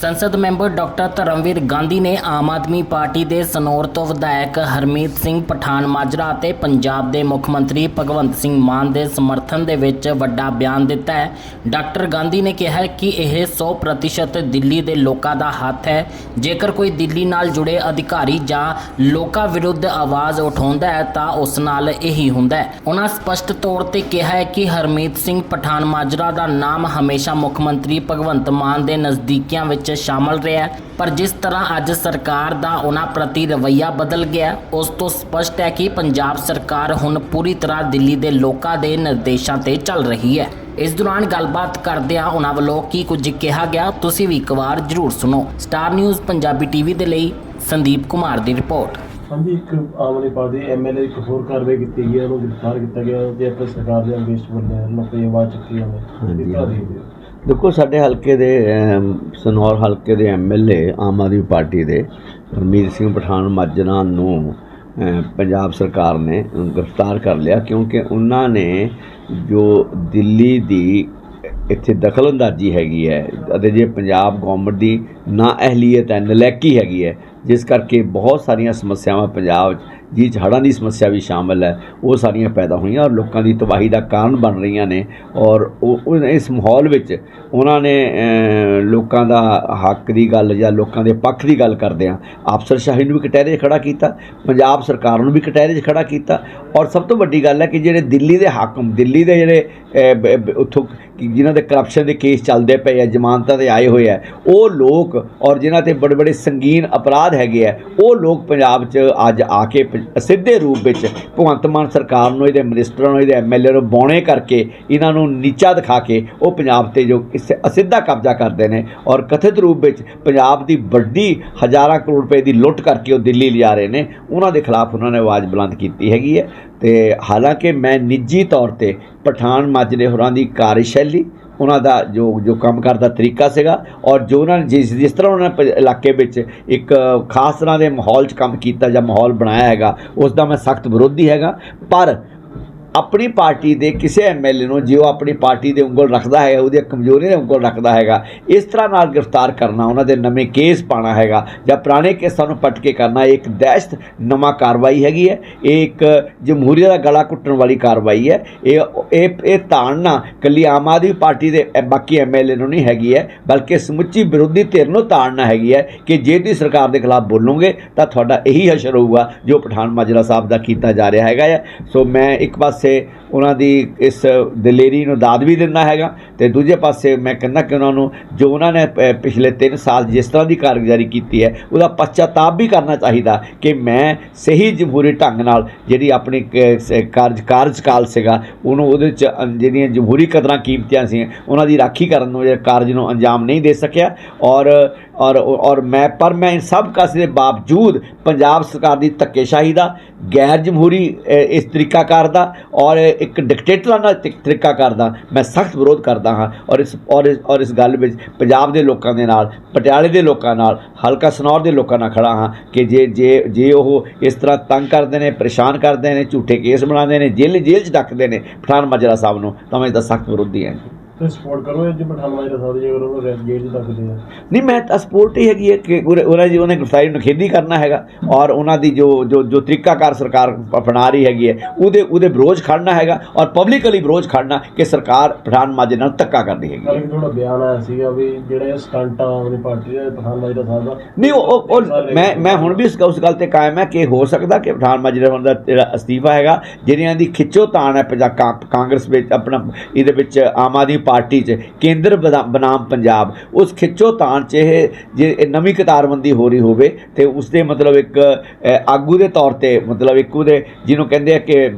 ਸੰਸਦ member doctor Dharamvir Gandhi ਨੇ ਆਮ Aadmi party ਦੇ ਸਨੌਰ ਤੋਂ ਵਿਧਾਇਕ ਹਰਮੀਤ ਸਿੰਘ ਪਠਾਨ ਮਾਜਰਾ ਅਤੇ ਪੰਜਾਬ ਦੇ ਮੁੱਖ ਮੰਤਰੀ ਭਗਵੰਤ ਸਿੰਘ ਮਾਨ ਦੇ ਸਮਰਥਨ ਦੇ ਵਿੱਚ ਵੱਡਾ ਬਿਆਨ ਦਿੱਤਾ ਹੈ। ਡਾਕਟਰ ਗਾਂਧੀ ਨੇ ਕਿਹਾ ਕਿ ਇਹ 100% ਦਿੱਲੀ ਦੇ ਲੋਕਾਂ ਦਾ ਹੱਥ ਹੈ। ਜੇਕਰ ਕੋਈ ਦਿੱਲੀ ਨਾਲ ਜੁੜੇ ਅਧਿਕਾਰੀ ਜਾਂ ਲੋਕਾਂ ਵਿਰੁੱਧ ਆਵਾਜ਼ ਉਠਾਉਂਦਾ ਹੈ ਤਾਂ ਉਸ ਨਾਲ ਇਹੀ ਹੁੰਦਾ ਹੈ। ਉਹਨਾਂ ਸਪਸ਼ਟ ਤੌਰ ਤੇ ਕਿਹਾ ਹੈ ਕਿ ਹਰਮੀਤ ਸਿੰਘ ਪਠਾਨ ਮਾਜਰਾ ਦਾ ਨਾਮ ਹਮੇਸ਼ਾ ਮੁੱਖ ਮੰਤਰੀ ਭਗਵੰਤ ਮਾਨ ਦੇ ਨਜ਼ਦੀਕੀਆਂ ਵਿੱਚ ਸ਼ਾਮਲ ਰਿਹਾ। ਪਰ ਜਿਸ ਤਰ੍ਹਾਂ ਅੱਜ ਸਰਕਾਰ ਦਾ ਉਹਨਾਂ ਪ੍ਰਤੀ ਰਵੱਈਆ ਬਦਲ ਗਿਆ ਉਸ ਤੋਂ ਸਪਸ਼ਟ ਹੈ ਕਿ ਪੰਜਾਬ ਸਰਕਾਰ ਹੁਣ ਪੂਰੀ ਤਰ੍ਹਾਂ ਦਿੱਲੀ ਦੇ ਲੋਕਾਂ ਦੇ ਨਿਰਦੇਸ਼ਾਂ ਤੇ ਚੱਲ ਰਹੀ ਹੈ। ਇਸ ਦੌਰਾਨ ਗੱਲਬਾਤ ਕਰਦਿਆਂ ਉਹਨਾਂ ਵੱਲੋਂ ਕੀ ਕੁਝ ਕਿਹਾ ਗਿਆ ਤੁਸੀਂ ਵੀ ਇੱਕ ਵਾਰ ਜ਼ਰੂਰ ਸੁਣੋ। ਸਟਾਰ ਨਿਊਜ਼ ਪੰਜਾਬੀ ਟੀਵੀ ਦੇ ਲਈ ਸੰਦੀਪ ਕੁਮਾਰ ਦੀ ਰਿਪੋਰਟ। ਹਾਂਜੀ ਇੱਕ ਆਮ ਆਦਮੀ ਪਾਰਟੀ ਐਮਐਲਏ ਇੱਕ ਹੋਰ ਕਾਰਵਾਈ ਕੀਤੀ ਗਈ ਹੈ ਉਹਨੂੰ ਗ੍ਰਿਫਤਾਰ ਕੀਤਾ ਗਿਆ ਤੇ ਆਪਣੇ ਸਰਕਾਰ ਦੇ ਬੰਦੇ ਹਨ ਲੋਕਾਂ ਦੀ ਆਵਾਜ਼ ਚੁੱਕੀ ਉਹਨੇ ਹਾਂਜੀ। ਦੀ ਦੇਖੋ, ਸਾਡੇ ਹਲਕੇ ਦੇ ਸਨੌਰ ਹਲਕੇ ਦੇ ਐਮਐਲਏ ਆਮ ਆਦਮੀ ਪਾਰਟੀ ਦੇ ਹਰਮੀਤ ਸਿੰਘ ਪਠਾਨ ਮਾਜਰਾ ਨੂੰ ਪੰਜਾਬ ਸਰਕਾਰ ਨੇ ਗ੍ਰਿਫਤਾਰ ਕਰ ਲਿਆ ਕਿਉਂਕਿ ਉਹਨਾਂ ਨੇ ਜੋ ਦਿੱਲੀ ਦੀ ਇੱਥੇ ਦਖਲਅੰਦਾਜ਼ੀ ਹੈਗੀ ਹੈ, ਅਤੇ ਜੇ ਪੰਜਾਬ ਗਵਰਨਮੈਂਟ ਦੀ ਨਾ ਅਹਲੀਅਤ ਹੈ, ਨਲੈਕੀ ਹੈਗੀ ਹੈ ਜਿਸ ਕਰਕੇ ਬਹੁਤ ਸਾਰੀਆਂ ਸਮੱਸਿਆਵਾਂ ਪੰਜਾਬ 'ਚ ਜਿਹ 'ਚ ਹੜ੍ਹਾਂ ਦੀ ਸਮੱਸਿਆ ਵੀ ਸ਼ਾਮਲ ਹੈ, ਉਹ ਸਾਰੀਆਂ ਪੈਦਾ ਹੋਈਆਂ ਔਰ ਲੋਕਾਂ ਦੀ ਤਬਾਹੀ ਦਾ ਕਾਰਨ ਬਣ ਰਹੀਆਂ ਨੇ ਔਰ ਉਹ ਇਸ ਮਾਹੌਲ ਵਿੱਚ ਉਹਨਾਂ ਨੇ ਲੋਕਾਂ ਦਾ ਹੱਕ ਦੀ ਗੱਲ ਜਾਂ ਲੋਕਾਂ ਦੇ ਪੱਖ ਦੀ ਗੱਲ ਕਰਦਿਆਂ ਅਫਸਰਸ਼ਾਹੀ ਨੂੰ ਵੀ ਕਟਹਿਰੇ 'ਚ ਖੜਾ ਕੀਤਾ, ਪੰਜਾਬ ਸਰਕਾਰ ਨੂੰ ਵੀ ਕਟਹਿਰੇ 'ਚ ਖੜਾ ਕੀਤਾ ਔਰ ਸਭ ਤੋਂ ਵੱਡੀ ਗੱਲ ਹੈ ਕਿ ਜਿਹੜੇ ਦਿੱਲੀ ਦੇ ਹਾਕਮ, ਦਿੱਲੀ ਦੇ ਜਿਹੜੇ ਉੱਥੋਂ ਕਿ ਜਿਨ੍ਹਾਂ ਦੇ ਕਰਪਸ਼ਨ ਦੇ ਕੇਸ ਚੱਲਦੇ ਪਏ ਆ, ਜ਼ਮਾਨਤਾਂ ਤੇ ਆਏ ਹੋਏ ਆ, ਉਹ ਲੋਕ ਔਰ ਜਿਨ੍ਹਾਂ ਤੇ ਬੜੇ ਬੜੇ ਸੰਗੀਨ ਅਪਰਾਧ ਹੈਗੇ ਆ, ਉਹ ਲੋਕ ਪੰਜਾਬ 'ਚ ਅੱਜ ਆ ਕੇ ਪ- ਸਿੱਧੇ ਰੂਪ ਵਿੱਚ ਭਗਵੰਤ ਮਾਨ ਸਰਕਾਰ ਨੂੰ, ਇਹਦੇ ਮਿਨਿਸਟਰਾਂ ਨੂੰ, ਇਹਦੇ ਐਮਐਲਏ ਨੂੰ ਬੌਣੇ ਕਰਕੇ ਇਹਨਾਂ ਨੂੰ ਨੀਚਾ ਦਿਖਾ ਕੇ ਉਹ ਪੰਜਾਬ ਤੇ ਜੋ ਅਸਿੱਧਾ ਕਬਜ਼ਾ ਕਰਦੇ ਨੇ ਔਰ ਕਥਿਤ ਰੂਪ ਵਿੱਚ ਪੰਜਾਬ ਦੀ ਵੱਡੀ ਹਜ਼ਾਰਾਂ ਕਰੋੜ ਰੁਪਏ ਦੀ ਲੁੱਟ ਕਰਕੇ ਉਹ ਦਿੱਲੀ ਲਿਆ ਰਹੇ ਨੇ, ਉਹਨਾਂ ਦੇ ਖਿਲਾਫ ਉਹਨਾਂ ਨੇ ਆਵਾਜ਼ ਬੁਲੰਦ ਕੀਤੀ ਹੈਗੀ ਹੈ ਤੇ ਹਾਲਾਂਕਿ ਮੈਂ ਨਿੱਜੀ ਤੌਰ ਤੇ ਪਠਾਨ ਮਾਜਰੇ ਹੋਰਾਂ ਦੀ ਕਾਰਜਸ਼ੈਲੀ ਉਹਨਾਂ ਦਾ ਜੋ ਜੋ ਕੰਮ ਕਰਦਾ ਤਰੀਕਾ ਸੀਗਾ ਔਰ ਜੋ ਉਹਨਾਂ ਨੇ ਜਿਸ ਜਿਸ ਤਰ੍ਹਾਂ ਉਹਨਾਂ ਨੇ ਪ- ਇਲਾਕੇ ਵਿੱਚ ਇੱਕ ਖਾਸ ਤਰ੍ਹਾਂ ਦੇ ਮਾਹੌਲ 'ਚ ਕੰਮ ਕੀਤਾ ਜਾਂ ਮਾਹੌਲ ਬਣਾਇਆ ਹੈਗਾ, ਉਸ ਦਾ ਮੈਂ ਸਖਤ ਵਿਰੋਧੀ ਹੈਗਾ। ਪਰ ਆਪਣੀ ਪਾਰਟੀ ਦੇ ਕਿਸੇ ਐਮਐਲਏ ਨੂੰ, ਜੇ ਉਹ ਆਪਣੀ ਪਾਰਟੀ ਦੇ ਉਂਗਲ ਰੱਖਦਾ ਹੈ ਉਹਦੀ ਕਮਜ਼ੋਰੀ ਦੇ ਉਂਗਲ ਰੱਖਦਾ ਹੈਗਾ, ਇਸ ਤਰ੍ਹਾਂ ਨਾਲ ਗ੍ਰਿਫਤਾਰ ਕਰਨਾ, ਉਹਨਾਂ ਦੇ ਨਵੇਂ ਕੇਸ ਪਾਣਾ ਹੈਗਾ, ਜਾਂ ਪੁਰਾਣੇ ਕੇਸਾਂ ਨੂੰ ਪੱਟ ਕੇ ਕਰਨਾ, ਇਹ ਇੱਕ ਦਹਿਸ਼ਤ ਨਵਾਂ ਕਾਰਵਾਈ ਹੈਗੀ ਹੈ, ਇਹ ਇੱਕ ਜਮਹੂਰੀਅਤ ਦਾ ਗਲਾ ਘੁੱਟਣ ਵਾਲੀ ਕਾਰਵਾਈ ਹੈ, ਇਹ ਇਹ ਇਹ ਤਾੜਨਾ ਕੱਲੀ ਆਮ ਆਦਮੀ ਪਾਰਟੀ ਦੇ ਐ- ਬਾਕੀ ਐਮਐਲਏ ਨੂੰ ਨਹੀਂ ਹੈਗੀ ਹੈ, ਬਲਕਿ ਸਮੁੱਚੀ ਵਿਰੋਧੀ ਧਿਰ ਨੂੰ ਤਾੜਨਾ ਹੈਗੀ ਹੈ, ਕਿ ਜੇ ਤੁਸੀਂ ਸਰਕਾਰ ਦੇ ਖਿਲਾਫ ਬੋਲੋਗੇ, ਤਾਂ ਤੁਹਾਡਾ ਇਹੀ ਹਸ਼ਰ ਹੋਊਗਾ, ਜੋ ਪਠਾਨ ਮਾਜਰਾ ਸਾਹਿਬ ਦਾ ਕੀਤਾ ਜਾ ਰਿਹਾ ਹੈਗਾ ਹੈ। ਸੋ ਮੈਂ ਇੱਕ ਪਾਸੇ ਉਹਨਾਂ ਦੀ ਇਸ ਦਲੇਰੀ ਨੂੰ ਦਾਦ ਵੀ ਦਿੰਦਾ ਹੈਗਾ ਤੇ ਦੂਜੇ ਪਾਸੇ ਮੈਂ ਕਹਿੰਦਾ ਕਿ ਉਹਨਾਂ ਨੂੰ ਜੋ ਉਹਨਾਂ ਨੇ ਪਿਛਲੇ 3 ਸਾਲ ਜਿਸ ਤਰ੍ਹਾਂ ਦੀ ਕਾਰਗੁਜ਼ਾਰੀ ਕੀਤੀ ਹੈ, ਉਹਦਾ ਪਛਤਾਤਾਪ ਵੀ ਕਰਨਾ ਚਾਹੀਦਾ ਕਿ ਮੈਂ ਸਹੀ ਜਮਹੂਰੀ ਢੰਗ ਨਾਲ ਜਿਹੜੀ ਆਪਣੀ ਕਾਰਜ, ਕਾਰਜਕਾਲ ਸੀਗਾ, ਉਹਨੂੰ ਉਹਦੇ ਚ ਜਿਹੜੀਆਂ ਜਮਹੂਰੀ ਕਦਰਾਂ ਕੀਮਤੀਆਂ ਸੀ, ਉਹਨਾਂ ਦੀ ਰਾਖੀ ਕਰਨ ਨੂੰ ਜਿਹੜਾ ਕਾਰਜ ਨੂੰ ਅੰਜਾਮ ਨਹੀਂ ਦੇ ਸਕਿਆ ਔਰ ਔਰ ਔਰ ਮੈਂ ਪਰ ਮੈਂ ਇਨ ਸਭ ਕਾਸ ਦੇ ਬਾਵਜੂਦ ਪੰਜਾਬ ਸਰਕਾਰ ਦੀ ਧੱਕੇਸ਼ਾਹੀ ਦਾ, ਗੈਰ ਜਮਹੂਰੀ ਇਸ ਤਰੀਕਾਕਾਰ ਦਾ ਔਰ ਇੱਕ ਡਿਕਟੇਟਰਾਂ ਨਾਲ ਤਰੀਕਾ ਕਰਦਾ ਮੈਂ ਸਖਤ ਵਿਰੋਧ ਕਰਦਾ ਹਾਂ ਔਰ ਇਸ ਔਰ ਇਸ ਔਰ ਇਸ ਗੱਲ ਵਿੱਚ ਪੰਜਾਬ ਦੇ ਲੋਕਾਂ ਦੇ ਨਾਲ, ਪਟਿਆਲੇ ਦੇ ਲੋਕਾਂ ਨਾਲ ਹਲਕਾ ਸਨੌਰ ਦੇ ਲੋਕਾਂ ਨਾਲ ਖੜਾ ਹਾਂ ਕਿ ਜੇ ਜੇ ਜੇ ਉਹ ਇਸ ਤਰ੍ਹਾਂ ਤੰਗ ਕਰਦੇ ਨੇ, ਪਰੇਸ਼ਾਨ ਕਰਦੇ ਨੇ, ਝੂਠੇ ਕੇਸ ਬਣਾਉਂਦੇ ਨੇ, ਜੇਲ੍ਹ ਜੇਲ੍ਹ 'ਚ ਡੱਕਦੇ ਨੇ ਪਠਾਨ ਮਾਜਰਾ ਸਾਹਿਬ ਨੂੰ, ਤਾਂ ਮੈਂ ਇਹਦਾ ਸਖਤ ਵਿਰੋਧੀ ਹਾਂ ਸਪੋਰਟ ਕਰੋ ਜੇ ਸਾਹਿਬ ਉਹਨੂੰ ਜੇਲ੍ਹ ਆ। ਨਹੀਂ ਮੈਂ ਤਾਂ ਸਪੋਰਟ ਹੀ ਹੈਗੀ ਹੈ ਕਿ ਉਹਨੇ- ਜੀ ਉਹਨੇ ਗ੍ਰਿਫਤਾਰੀ ਨੂੰ ਖੇਦੀ ਕਰਨਾ ਹੈਗਾ ਔਰ ਉਹਨਾਂ ਦੀ ਜੋ ਜੋ ਜੋ ਤਰੀਕਾਕਾਰ ਸਰਕਾਰ ਅਪਣਾ ਰਹੀ ਹੈਗੀ ਹੈ ਉਹਦੇ ਉਹਦੇ ਵਿਰੋਧ ਖੜਨਾ ਹੈਗਾ ਔਰ ਪਬਲਿਕਲੀ ਵਿਰੋਧ ਖੜਨਾ ਕਿ ਸਰਕਾਰ ਪਠਾਨ ਮਾਜਰੇ ਨਾਲ ਧੱਕਾ ਕਰਦੀ ਹੈਗੀ ਹੈ। ਕੱਲ੍ਹ ਥੋੜਾ ਬਿਆਨ ਆਇਆ ਸੀਗਾ ਵੀ ਜਿਹੜਾ ਇਹ ਸਟੰਟ ਆ ਆਮ ਆਦਮੀ ਪਾਰਟੀ ਦਾ ਪਠਾਨ ਮਾਜਰਾ ਸਾਹਿਬ ਦਾ। ਨਹੀਂ ਉਹ ਮੈਂ ਮੈਂ ਹੁਣ ਵੀ ਉਸ ਗੱਲ ਤੇ ਕਾਇਮ ਹੈ ਕਿ ਹੋ ਸਕਦਾ ਕਿ ਪਠਾਨ ਮਾਜਰੇ ਹੋਣ ਦਾ ਜਿਹੜਾ ਅਸਤੀਫਾ ਹੈਗਾ ਜਿਹੜੀਆਂ ਦੀ ਖਿੱਚੋ ਤਾਣ ਹੈ ਪੰਜਾ ਕਾਂ- ਕਾਂਗਰਸ ਵਿੱਚ ਆਪਣਾ ਇਹਦੇ ਵਿੱਚ ਆਮ ਆਦਮੀ ਪਾਰਟੀ 'ਚ, ਕੇਂਦਰ ਬਦਾ- ਬਨਾਮ ਪੰਜਾਬ, ਉਸ ਖਿੱਚੋ ਤਾਣ 'ਚ ਇਹ, ਜੇ ਇਹ ਨਵੀਂ ਕਤਾਰਬੰਦੀ ਹੋ ਰਹੀ ਹੋਵੇ, ਤੇ ਉਸ ਦੇ ਮਤਲਬ ਇੱਕ ਆਗੂ ਦੇ ਤੌਰ ਤੇ, ਮਤਲਬ ਇੱਕ ਉਹਦੇ, ਜਿਹਨੂੰ ਕਹਿੰਦੇ ਆ ਕਿ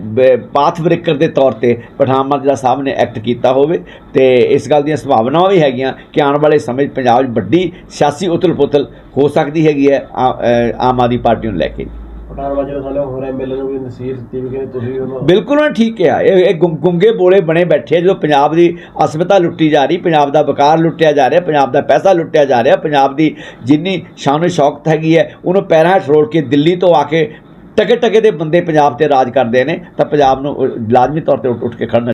ਪਾਥ ਬ੍ਰੇਕਰ ਦੇ ਤੌਰ ਤੇ ਪਠਾਨ ਮਾਜਰਾ ਸਾਹਿਬ ਨੇ ਐਕਟ ਕੀਤਾ ਹੋਵੇ, ਤੇ ਇਸ ਗੱਲ ਦੀਆਂ ਸੰਭਾਵਨਾਵਾਂ ਵੀ ਹੈਗੀਆਂ ਕਿ ਆਉਣ ਵਾਲੇ ਸਮੇਂ 'ਚ ਪੰਜਾਬ 'ਚ ਵੱਡੀ ਸਿਆਸੀ ਉਥਲ-ਪੁਥਲ ਹੋ ਸਕਦੀ ਹੈਗੀ ਹੈ ਆਮ ਆਦਮੀ ਪਾਰਟੀ ਨੂੰ ਲੈ ਕੇ। ਪਠਾਨ ਮਾਜਰਾ ਸਾਹਿਬ ਨੇ ਹੋਰ ਐਮਐਲਏ ਨੂੰ ਵੀ ਨਸੀਹਤ ਦਿੱਤੀ ਵੀ ਕਿ ਤੁਸੀਂ ਉਹਨੂੰ ਬਿਲਕੁਲ ਉਹਨਾਂ ਠੀਕ ਕਿਹਾ। ਇਹ ਇਹ ਗੁੰ- ਗੁੰਗੇ ਬੋਲੇ ਬਣੇ ਬੈਠੇ ਆ, ਜਦੋਂ ਪੰਜਾਬ ਦੀ ਅਸਮਤਾ ਲੁੱਟੀ ਜਾ ਰਹੀ, ਪੰਜਾਬ ਦਾ ਵਕਾਰ ਲੁੱਟਿਆ ਜਾ ਰਿਹਾ, ਪੰਜਾਬ ਦਾ ਪੈਸਾ ਲੁੱਟਿਆ ਜਾ ਰਿਹਾ, ਪੰਜਾਬ ਦੀ ਜਿੰਨੀ ਸ਼ਾਨ ਸ਼ੌਕਤ ਹੈਗੀ ਹੈ, ਉਹਨੂੰ ਪੈਰਾਂ ਹੇਠ ਰੋੜ ਕੇ ਦਿੱਲੀ ਤੋਂ ਆ ਕੇ ਟਕੇ ਟਕੇ ਦੇ ਬੰਦੇ ਪੰਜਾਬ ਤੇ ਰਾਜ ਕਰਦੇ ਨੇ, ਤਾਂ ਪੰਜਾਬ ਨੂੰ ਉਹ ਲਾਜ਼ਮੀ ਤੌਰ ਤੇ ਉੱਠ ਉੱਠ ਕੇ ਖੜਨਾ